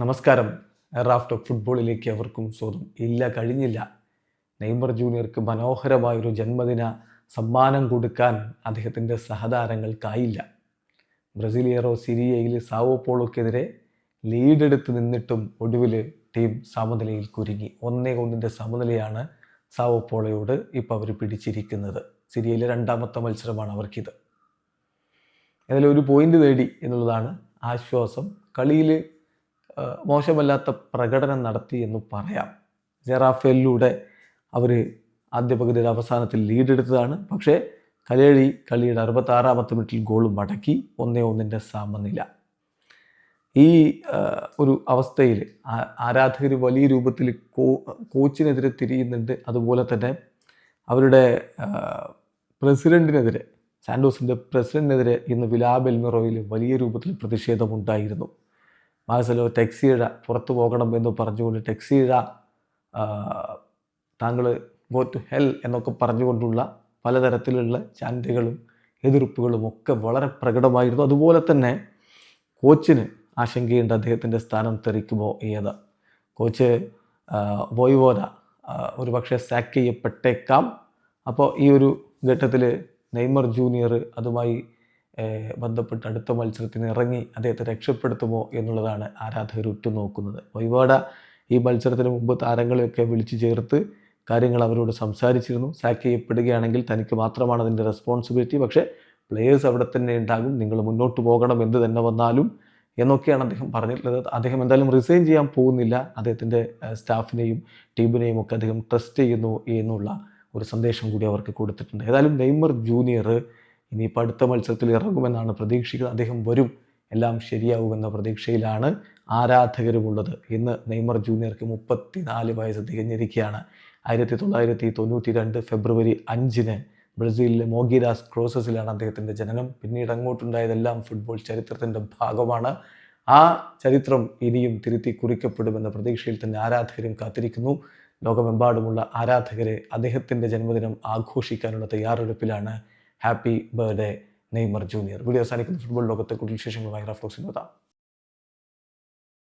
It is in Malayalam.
നമസ്കാരം. റാഫ്റ്റ് ഓഫ് ഫുട്ബോളിലേക്ക് അവർക്കും സ്വാഗതം. ഇല്ല കഴിഞ്ഞില്ല. നെയ്മർ ജൂനിയർക്ക് മനോഹരമായൊരു ജന്മദിന സമ്മാനം കൊടുക്കാൻ അദ്ദേഹത്തിന്റെ സഹതാരങ്ങൾക്കായില്ല. ബ്രസീലിയറോ സിരിയയിൽ സാവോ പോളോക്കെതിരെ ലീഡെടുത്ത് നിന്നിട്ടും ഒടുവിൽ ടീം സമനിലയിൽ കുരുങ്ങി. ഒന്നേ ഒന്നിന്റെ സമനിലയാണ് സാവോ പോളോയോട് ഇപ്പോൾ അവർ പിടിച്ചിരിക്കുന്നത്. സിരിയയിലെ രണ്ടാമത്തെ മത്സരമാണ് അവർക്കിത്. ഏതായാലും ഒരു പോയിന്റ് നേടി എന്നുള്ളതാണ് ആശ്വാസം. കളിയിൽ മോശമല്ലാത്ത പ്രകടനം നടത്തി എന്ന് പറയാം. ജെറാഫേലിലൂടെ അവർ ആദ്യ പകുതിയുടെ അവസാനത്തിൽ ലീഡെടുത്തതാണ് പക്ഷേ കലേഴി കളിയുടെ അറുപത്താറാമത്തെ മിനിറ്റിൽ ഗോൾ മടക്കി ഒന്നേ ഒന്നിന്റെ സമനില. ഈ ഒരു അവസ്ഥയിൽ ആരാധകർ വലിയ രൂപത്തിൽ കോ കോച്ചിനെതിരെ തിരിയുന്നുണ്ട്. അതുപോലെ തന്നെ അവരുടെ പ്രസിഡന്റിനെതിരെ സാൻഡോസിന്റെ പ്രസിഡന്റിനെതിരെ ഇന്ന് വിലാബെൽമിറോയിൽ വലിയ രൂപത്തിൽ പ്രതിഷേധമുണ്ടായിരുന്നു. മാസലോ ടെക്സിയിഴ പുറത്തു പോകണം എന്ന് പറഞ്ഞുകൊണ്ട് ടെക്സിയിഴ താങ്കൾ ഗോ ടു ഹെൽ എന്നൊക്കെ പറഞ്ഞുകൊണ്ടുള്ള പലതരത്തിലുള്ള ചാന്റുകളും എതിർപ്പുകളും ഒക്കെ വളരെ പ്രകടമായിരുന്നു. അതുപോലെ തന്നെ കോച്ചിന് ആശങ്കയുണ്ട് അദ്ദേഹത്തിന്റെ സ്ഥാനം തെറിക്കുമോ ഏത് കോച്ച് വോയ്വോര ഒരു പക്ഷേ സാക്ക് ചെയ്യപ്പെട്ടേക്കാം. അപ്പോൾ ഈ ഒരു ഘട്ടത്തിൽ നെയ്മർ ജൂനിയർ അതുമായി ബന്ധപ്പെട്ട് അടുത്ത മത്സരത്തിന് ഇറങ്ങി അദ്ദേഹത്തെ രക്ഷപ്പെടുത്തുമോ എന്നുള്ളതാണ് ആരാധകർ ഉറ്റുനോക്കുന്നത്. വൈവാട ഈ മത്സരത്തിന് മുമ്പ് താരങ്ങളെയൊക്കെ വിളിച്ചു ചേർത്ത് കാര്യങ്ങൾ അവരോട് സംസാരിച്ചിരുന്നു. സാക്ക് ചെയ്യപ്പെടുകയാണെങ്കിൽ തനിക്ക് മാത്രമാണ് അതിന്റെ റെസ്പോൺസിബിലിറ്റി പക്ഷേ പ്ലെയേഴ്സ് അവിടെ തന്നെ ഉണ്ടാകും. നിങ്ങൾ മുന്നോട്ട് പോകണം എന്ത് തന്നെ വന്നാലും എന്നൊക്കെയാണ് അദ്ദേഹം പറഞ്ഞിട്ടുള്ളത്. അദ്ദേഹം എന്തായാലും റിസൈൻ ചെയ്യാൻ പോകുന്നില്ല. അദ്ദേഹത്തിന്റെ സ്റ്റാഫിനെയും ടീമിനെയും ഒക്കെ അദ്ദേഹം ട്രസ്റ്റ് ചെയ്യുന്നു എന്നുള്ള ഒരു സന്ദേശം കൂടി അവർക്ക് കൊടുത്തിട്ടുണ്ട്. ഏതായാലും നെയ്മർ ജൂനിയർ ഇനിയിപ്പോൾ അടുത്ത മത്സരത്തിൽ ഇറങ്ങുമെന്നാണ് പ്രതീക്ഷിക്കുന്നത്. അദ്ദേഹം വരും. എല്ലാം ശരിയാവുമെന്ന പ്രതീക്ഷയിലാണ് ആരാധകരുമുള്ളത്. ഇന്ന് നെയ്മർ ജൂനിയർക്ക് മുപ്പത്തിനാല് വയസ്സ് തികഞ്ഞിരിക്കുകയാണ്. ആയിരത്തി തൊള്ളായിരത്തി തൊണ്ണൂറ്റി രണ്ട് ഫെബ്രുവരി അഞ്ചിന് ബ്രസീലിലെ മോഗിരാസ് ക്രോസസിലാണ് അദ്ദേഹത്തിന്റെ ജനനം. പിന്നീട് അങ്ങോട്ടുണ്ടായതെല്ലാം ഫുട്ബോൾ ചരിത്രത്തിന്റെ ഭാഗമാണ്. ആ ചരിത്രം ഇനിയും തിരുത്തി കുറിക്കപ്പെടുമെന്ന പ്രതീക്ഷയിൽ തന്നെ ആരാധകരും കാത്തിരിക്കുന്നു. ലോകമെമ്പാടുമുള്ള ആരാധകരെ അദ്ദേഹത്തിന്റെ ജന്മദിനം ആഘോഷിക്കാനുള്ള തയ്യാറെടുപ്പിലാണ് happy birthday Neymar junior video അവസാനിക്കുന്ന. ഫുട്ബോൾ ലോകത്തെ കൂടുതൽ വിശേഷങ്ങളുമായി റഫ്ലോക്സിന് എത്താം